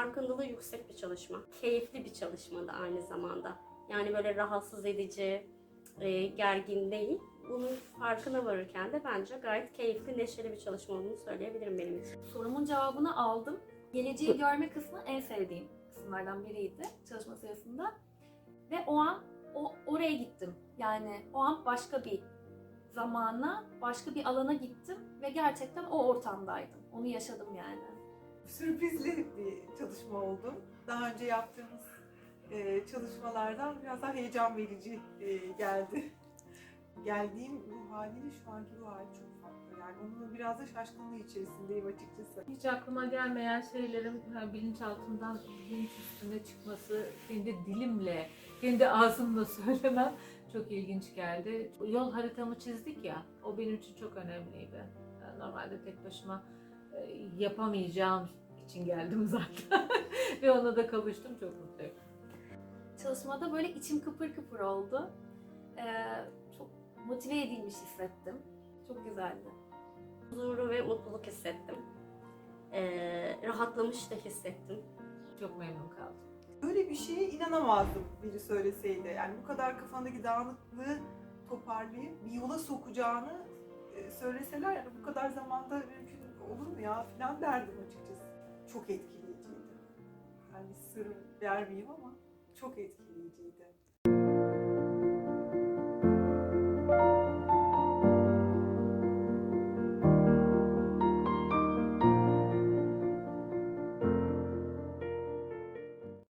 Farkındalığı yüksek bir çalışma. Keyifli bir çalışma da aynı zamanda. Yani böyle rahatsız edici, e, gergin değil. Bunun farkına varırken de bence gayet keyifli, neşeli bir çalışma olduğunu söyleyebilirim benim için. Sorumun cevabını aldım. Geleceği görme kısmı en sevdiğim kısımlardan biriydi çalışma sırasında. Ve o an o oraya gittim. Yani o an başka bir zamana, başka bir alana gittim ve gerçekten o ortamdaydım. Onu yaşadım yani. Sürprizli bir çalışma oldu. Daha önce yaptığımız e, çalışmalardan biraz daha heyecan verici e, geldi. Geldiğim ruh haliyle şu anki ruh hali çok farklı. Yani onun biraz da şaşkınlığı içerisindeyim açıkçası. Hiç aklıma gelmeyen şeylerin ha, bilinçaltından bilinç üstüne çıkması, kendi dilimle, kendi ağzımla söylemem çok ilginç geldi. Yol haritamı çizdik ya, o benim için çok önemliydi. Yani Normalde tek başıma e, yapamayacağım için geldim zaten. Ve ona da kavuştum, çok mutluyum. Çalışmada böyle içim kıpır kıpır oldu. Ee, çok motive edilmiş hissettim. Çok güzeldi. Huzuru ve mutluluk hissettim. E, rahatlamış da hissettim. Çok memnun kaldım. Böyle bir şeye inanamazdım biri söyleseydi. Yani bu kadar kafandaki dağınıklığı toparlayıp bir yola sokacağını e, söyleseler bu kadar zamanda mümkün olur mu ya falan derdim açıkçası. Çok etkileyiciydi. Sır vermeyeyim ama çok etkileyiciydi.